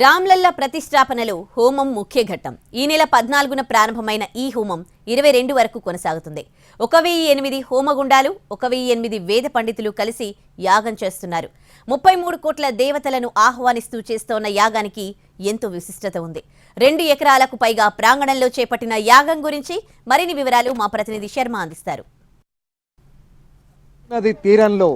రామ్లల్ల ప్రతిష్టాపనలో హోమం ముఖ్య ఘట్టం. ఈ నెల పద్నాలుగున ప్రారంభమైన ఈ హోమం ఇరవై రెండు వరకు కొనసాగుతుంది. ఒక వెయ్యి ఎనిమిది హోమగుండాలు ఒక వెయ్యి ఎనిమిది వేద పండితులు కలిసి యాగం చేస్తున్నారు. ముప్పై మూడు కోట్ల దేవతలను ఆహ్వానిస్తూ చేస్తోన్న యాగానికి ఎంతో విశిష్టత ఉంది. రెండు ఎకరాలకు పైగా ప్రాంగణంలో చేపట్టిన యాగం గురించి మరిన్ని వివరాలు మా ప్రతినిధి శర్మ అందిస్తారు. నది తీరంలో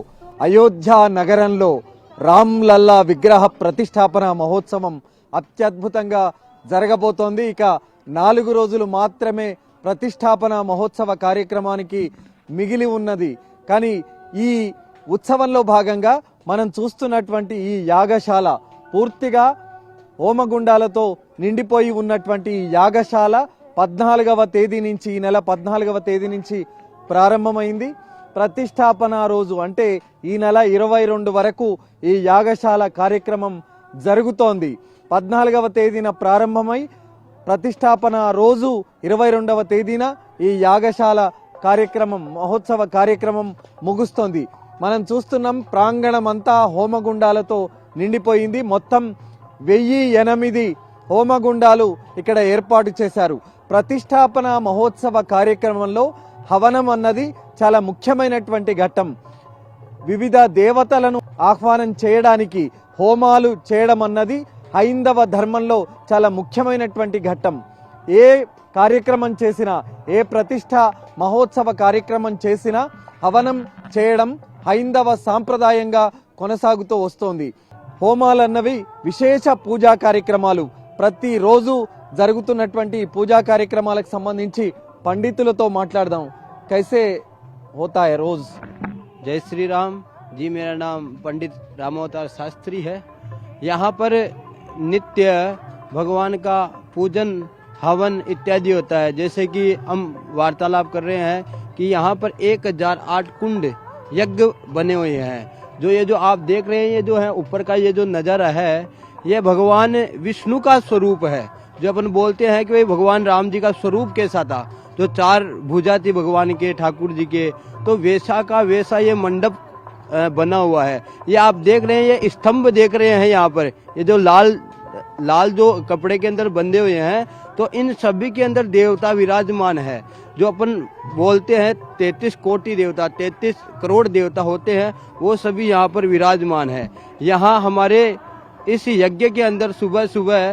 అయోధ్య నగరంలో రామ్ లల్లా విగ్రహ ప్రతిష్టాపన మహోత్సవం అత్యద్భుతంగా జరగబోతోంది. ఇక నాలుగు రోజులు మాత్రమే ప్రతిష్టాపన మహోత్సవ కార్యక్రమానికి మిగిలి ఉన్నది. కానీ ఈ ఉత్సవంలో భాగంగా మనం చూస్తున్నటువంటి ఈ యాగశాల పూర్తిగా హోమగుండాలతో నిండిపోయి ఉన్నటువంటి ఈ యాగశాల పద్నాలుగవ తేదీ నుంచి ఈ నెల పద్నాలుగవ తేదీ నుంచి ప్రారంభమైంది. ప్రతిష్టాపన రోజు అంటే ఈ నెల ఇరవై రెండు వరకు ఈ యాగశాల కార్యక్రమం జరుగుతోంది. పద్నాలుగవ తేదీన ప్రారంభమై ప్రతిష్టాపన రోజు ఇరవై రెండవ తేదీన ఈ యాగశాల కార్యక్రమం మహోత్సవ కార్యక్రమం ముగుస్తోంది. మనం చూస్తున్నాం ప్రాంగణం అంతా హోమగుండాలతో నిండిపోయింది. మొత్తం వెయ్యి ఎనిమిది హోమగుండాలు ఇక్కడ ఏర్పాటు చేశారు. ప్రతిష్టాపన మహోత్సవ కార్యక్రమంలో హవనం అన్నది చాలా ముఖ్యమైనటువంటి ఘట్టం. వివిధ దేవతలను ఆహ్వానం చేయడానికి హోమాలు చేయడం అన్నది హైందవ ధర్మంలో చాలా ముఖ్యమైనటువంటి ఘట్టం. ఏ కార్యక్రమం చేసినా ఏ ప్రతిష్ట మహోత్సవ కార్యక్రమం చేసినా హవనం చేయడం హైందవ సాంప్రదాయంగా కొనసాగుతూ వస్తోంది. హోమాలన్నవి విశేష పూజా కార్యక్రమాలు. ప్రతిరోజు జరుగుతున్నటువంటి పూజా కార్యక్రమాలకు సంబంధించి पंडितुलतो माట్లాडदाम कैसे होता है रोज? जय श्री राम जी, मेरा नाम पंडित रामोतार शास्त्री है। यहाँ पर नित्य भगवान का पूजन, हवन इत्यादि होता है। जैसे कि हम वार्तालाप कर रहे हैं कि यहाँ पर एक हज़ार आठ कुंड यज्ञ बने हुए हैं। जो ये जो आप देख रहे हैं, ये जो है ऊपर का ये जो नज़ारा है, ये भगवान विष्णु का स्वरूप है। जो अपन बोलते हैं कि भाई भगवान राम जी का स्वरूप कैसा था? जो चार भुजा थी भगवान के, ठाकुर जी के तो वैसा का वैसा ये मंडप बना हुआ है। ये आप देख रहे हैं, ये स्तंभ देख रहे हैं यहाँ पर। ये जो लाल लाल जो कपड़े के अंदर बंधे हुए हैं तो इन सभी के अंदर देवता विराजमान है। जो अपन बोलते हैं तैतीस कोटि देवता, तैतीस करोड़ देवता होते हैं, वो सभी यहाँ पर विराजमान है। यहाँ हमारे इस यज्ञ के अंदर सुबह सुबह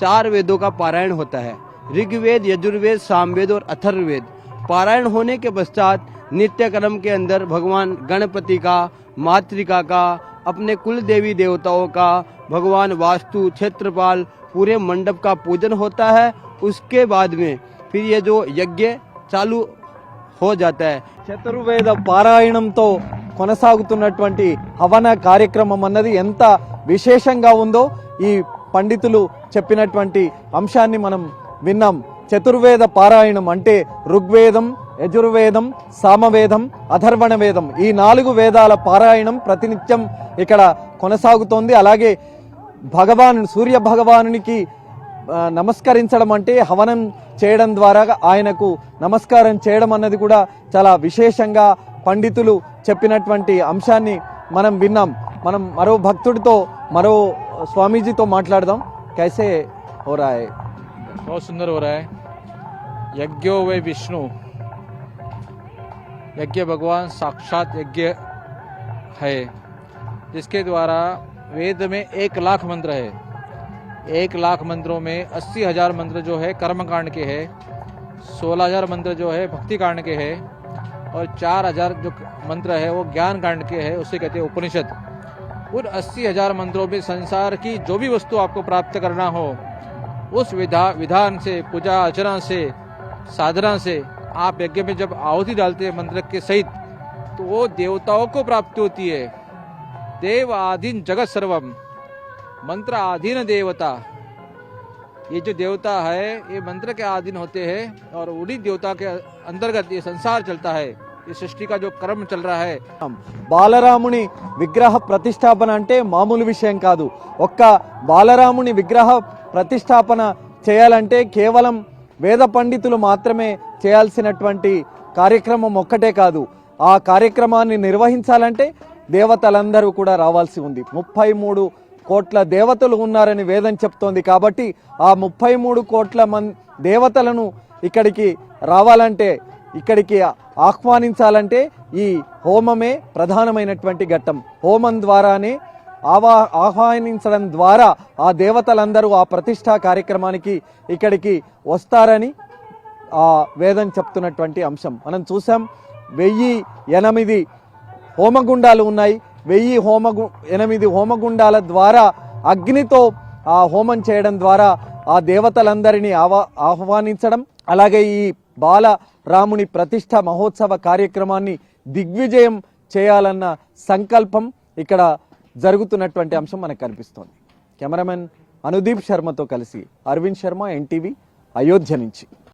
चार वेदों का पारायण होता है। ऋग्वेद यजुर्वेद सामवेद और अथर्ववेद पारायण होने के पश्चात नित्य कर्म के अंदर भगवान गणपति का मातृका का अपने कुल देवी देवताओं का भगवान वास्तु क्षेत्रपाल पूरे मंडप का पूजन होता है उसके बाद में फिर ये जो यज्ञ चालू हो जाता है చతుర్వేద పారాయణంతో కొనసాగుతున్నటువంటి హవన కార్యక్రమం అన్నది ఎంత విశేషంగా ఉందో ఈ పండితులు చెప్పినటువంటి అంశాన్ని మనం విన్నాం. చతుర్వేద పారాయణం అంటే ఋగ్వేదం యజుర్వేదం సామవేదం అధర్వణ వేదం ఈ నాలుగు వేదాల పారాయణం ప్రతినిత్యం ఇక్కడ కొనసాగుతోంది. అలాగే భగవాను సూర్య భగవానునికి నమస్కరించడం అంటే హవనం చేయడం ద్వారా ఆయనకు నమస్కారం చేయడం అన్నది కూడా చాలా విశేషంగా పండితులు చెప్పినటువంటి అంశాన్ని మనం విన్నాం. మనం మరో భక్తుడితో మరో స్వామీజీతో మాట్లాడదాం. కైసే హో बहुत सुंदर हो रहा है। यज्ञो वे विष्णु। यज्ञ भगवान साक्षात यज्ञ है। जिसके द्वारा वेद में एक लाख मंत्र है। एक लाख मंत्रों में अस्सी हज़ार मंत्र जो है कर्म कांड के है। सोलह हज़ार मंत्र जो है भक्ति कांड के है। और चार हज़ार जो मंत्र है वो ज्ञान कांड के है, उसे कहते हैं उपनिषद। उन अस्सी हज़ार मंत्रों में संसार की जो भी वस्तु आपको प्राप्त करना हो उस विधा, विधान से, पूजा अर्चना से, साधना से आप यज्ञ में जब आहुति डालते हैं मंत्र के सहित तो वो देवताओं को प्राप्ति होती है। देव आधीन जगत सर्वम, मंत्र आधीन देवता। ये जो देवता है, ये मंत्र के आधीन होते हैं और उन्हीं देवता के अंतर्गत ये संसार चलता है। ఈ సృష్టి కా జో కర్మ చల్ రహా హై. బాలరాముని విగ్రహ ప్రతిష్టాపన అంటే మామూలు విషయం కాదు. ఒక్క బాలరాముని విగ్రహ ప్రతిష్టాపన చేయాలంటే కేవలం వేద పండితులు మాత్రమే చేయాల్సినటువంటి కార్యక్రమం ఒక్కటే కాదు. ఆ కార్యక్రమాన్ని నిర్వహించాలంటే దేవతలందరూ కూడా రావాల్సి ఉంది. ముప్పై మూడు కోట్ల దేవతలు ఉన్నారని వేదం చెప్తోంది కాబట్టి ఆ ముప్పై మూడు కోట్ల మంది దేవతలను ఇక్కడికి రావాలంటే ఇక్కడికి ఆహ్వానించాలంటే ఈ హోమమే ప్రధానమైనటువంటి ఘట్టం. హోమం ద్వారానే ఆవా ఆహ్వానించడం ద్వారా ఆ దేవతలందరూ ఆ ప్రతిష్టా కార్యక్రమానికి ఇక్కడికి వస్తారని ఆ వేదం చెప్తున్నటువంటి అంశం. మనం చూసాం వెయ్యి ఎనిమిది హోమగుండాలు ఉన్నాయి. వెయ్యి హోమగు ఎనిమిది హోమగుండాల ద్వారా అగ్నితో ఆ హోమం చేయడం ద్వారా ఆ దేవతలందరినీ ఆవా ఆహ్వానించడం. అలాగే ఈ బాలరాముని ప్రతిష్ట మహోత్సవ కార్యక్రమాన్ని దిగ్విజయం చేయాలన్న సంకల్పం ఇక్కడ జరుగుతున్నటువంటి అంశం మనకు కనిపిస్తోంది. కెమెరామెన్ అనుదీప్ శర్మతో కలిసి అరవింద్ శర్మ ఎన్టీవీ అయోధ్య నుంచి.